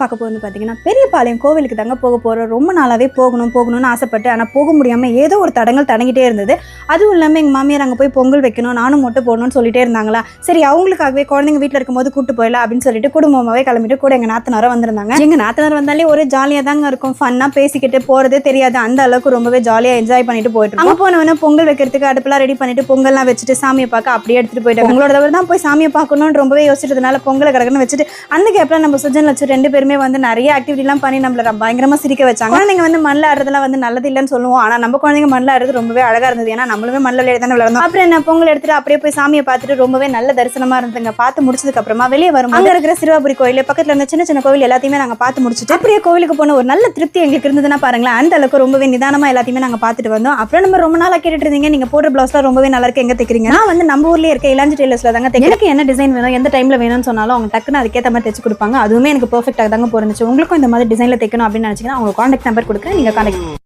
பார்க்க போகிறது பார்த்தீங்கன்னா பெரியபாளையம் கோவிலுக்கு தாங்க போக போகிறோம் ரொம்ப நாளாகவே போகணும் போகணும்னு ஆசைப்பட்டு ஆனால் போக முடியாமல் ஏதோ ஒரு தடங்கள் தடங்கிட்டே இருந்தது. அதுவும் இல்லாமல் எங்கள் மாமியார் அங்கே போய் பொங்கல் வைக்கணும் நானும் மொட்டை போடணும்னு சொல்லிட்டே இருந்தாங்களா? சரி அவங்களுக்காகவே குழந்தைங்க வீட்டில் இருக்கும்போது கூட்டு போயிடலாம் அப்படின்னு சொல்லிட்டு குடும்பமாகவே கிளம்பிட்டு கூட எங்கள் நாத்தனாரும் வந்திருந்தாங்க. எங்கள் நாத்தனார் வந்தாலே ஒரு ஜாலியாக தாங்க இருக்கும். ஃபன்னாக பேசிக்கிட்டு போகிறதே தெரியாது. அந்த அளவுக்கு ரொம்பவே ஜாலியாக என்ஜாய் பண்ணிட்டு போயிட்டு அங்கே போனவொன்னே பொங்கல் வைக்கிறதுக்கு அடுப்பெல்லாம் ரெடி பண்ணிட்டு பொங்கல்லாம் வச்சுட்டு சாமியை பார்க்க அப்படியே எடுத்துட்டு போயிட்டாங்க. உங்களோட தவிர தான் போய் சாமியை பார்க்கணும்னு ரொம்பவே யோசிச்சதுனால பொங்கலை கிடக்குன்னு வச்சுட்டு அந்த கேப்ல நம்ம சுஜன் லட்சம் ரெண்டு பேரும் வந்து நிறைய ஆக்டிவிட்டிலாம் பண்ணி நம்மள ரொம்ப சிரிக்க வச்சாங்க. குழந்தைங்க வந்து மண்ணில் ஆடுறதுலாம் வந்து நல்லது இல்லைன்னு சொல்லுவோம். ஆனா நம்ம குழந்தைங்க மண்ணில் ஆடுறது ரொம்பவே அழகாக இருந்தது. ஏன்னா நம்மளுமே மண்ணில் விளையாடி தானே விளையாடணும் அப்புறம் என்ன பொங்கல் எடுத்துட்டு அப்படியே போய் சாமியை பார்த்துட்டு ரொம்பவே நல்ல தரிசனமாக இருந்ததுங்க. பார்த்து முடிச்சதுக்கு அப்புறமா வெளியே வரும் அங்கே இருக்கிற சிறுவாபுரி கோயில் பக்கத்தில் இருந்த சின்ன சின்ன கோவில் எல்லாத்தையுமே நாங்கள் பார்த்து முடிச்சுட்டு அப்படியே கோவிலுக்கு போன ஒரு நல்ல திருப்தி எங்களுக்கு இருந்ததுன்னா பாருங்களேன். அந்த அளவுக்கு ரொம்பவே நிதானமாக எல்லாத்தையுமே நாங்கள் பார்த்துட்டு வந்தோம். அப்புறம் நம்ம ரொம்ப நாளா கேட்டுட்டு இருந்தீங்க. நீங்க போடுற பிளவுஸ்லாம் ரொம்பவே நல்லா இருக்கு. எங்க தைக்கிறீங்க? நான் வந்து நம்ம ஊர்லேயே இருக்க இளாஞ்சி டெய்லர்ஸில் தாங்க எனக்கு என்ன டிசைன் வேணும்? எந்த டைமில் வேணும்னு சொன்னாலும் அவங்க டக்குன்னு அதுக்கேற்ற மாதிரி தைச்சு கொடுப்பாங்க. அதுவுமே எனக்கு பெர்ஃபெக்டாக தாங்க போயிருந்துச்சு உங்களுக்கும் இந்த மாதிரி டிசைன்ல தைக்கணும் அப்படின்னு நினச்சிங்கன்னா அவங்க காண்டாக்ட் நம்பர் கொடுக்குறேன். நீங்க காண்டாக்ட்